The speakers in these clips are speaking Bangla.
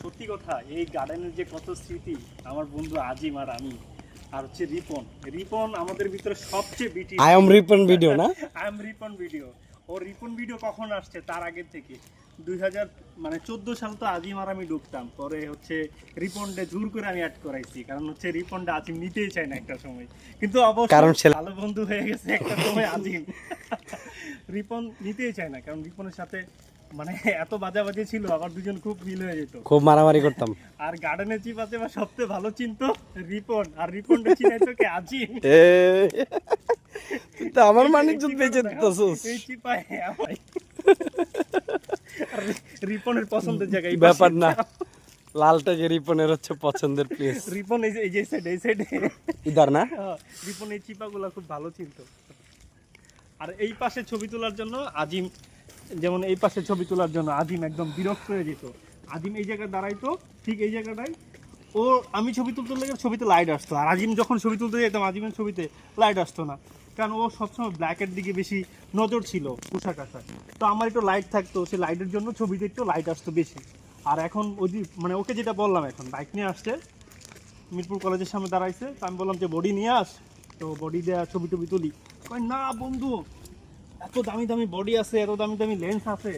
সত্যি কথা এই গার্ডেনের যে কত স্মৃতি আমার বন্ধু আজিম আর আমি আর হচ্ছে রিপন। রিপন আমাদের ভিতরে সবচেয়ে বিটি। আই এম রিপন ভিডিও না? আই এম রিপন ভিডিও ও রিপন ভিডিও কখন আসছে? তার আগের থেকে। দুই হাজার মানে চোদ্দ সাল তো আজিম আর আমি ঢুকতাম। পরে হচ্ছে রিপনডে জোর করে আমি অ্যাড করাইছি। কারণ হচ্ছে রিপনটা আজিম নিতেই চায় না একটা সময়। কিন্তু অবশ্য কারণ ভালো বন্ধু হয়ে গেছে একটা সময় আজিম। রিপন নিতেই চায় না। কারণ রিপনের সাথে মানে এত বাজাবাজি ছিল আবার দুজন খুব মিল হয়ে যেত। খুব মারামারি করতাম। আর গার্ডেনের চিপ আছে বা সবচেয়ে ভালো চিনতো রিপন। আর চিনাইতো কে এ তো আমার মানিক বেঁচে দিতেছিস? এই চিপায় আমায়। রিপনের পছন্দের জায়গা এই ব্যাপার। না। লালটাকে রিপনের হচ্ছে পছন্দের প্লেস রিপন এই যে এই সাইড এই সাইডে ইদার না? রিপন এই চিপাগুলো খুব ভালো চিনতো। আর এই পাশে ছবি তোলার জন্য আজিম যেমন এই পাশে ছবি তোলার জন্য আদিম একদম বিরক্ত হয়ে যেত। আদিম এই জায়গায় দাঁড়াইতো, ঠিক এই জায়গাটায়। ও, আমি ছবি তুলতে লেগে ছবিতে লাইট আসতো। আর আজিম যখন ছবি তুলতে যেতাম আজিমের ছবিতে লাইট আসতো না। কারণ ও সবসময় ব্ল্যাকের দিকে বেশি নজর ছিল পোশাক আশাক। তো আমার একটু লাইট থাকতো সে লাইটের জন্য ছবিতে একটু লাইট আসতো বেশি। আর এখন ওই মানে ওকে যেটা বললাম এখন বাইক নিয়ে আসছে। মিরপুর কলেজের সামনে দাঁড়াইছে। তো আমি বললাম যে, বডি নিয়ে আস। তো বডি দেওয়া ছবি টবি তুলি। না বন্ধু। এত দামি দামি বডি আছে এত দামি দামি লেন্স আছে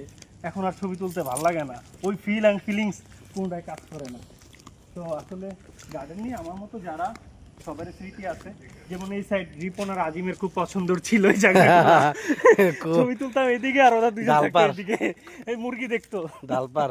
এখন আর ছবি তুলতে ভালো লাগে না। ওই ফিল অ্যান্ড ফিলিংস কোনটাই কাজ করে না। তো আসলে গার্ডেন নিয়ে আমার মতো যারা সবার স্মৃতি আছে যেমন এই সাইড রিপন আর আজিমের খুব পছন্দর ছিল এই জায়গাটা। ছবি তুলতাম এদিকে আর ওরা দুজন এদিকে। এই মুরগি দেখতো। ডালপার।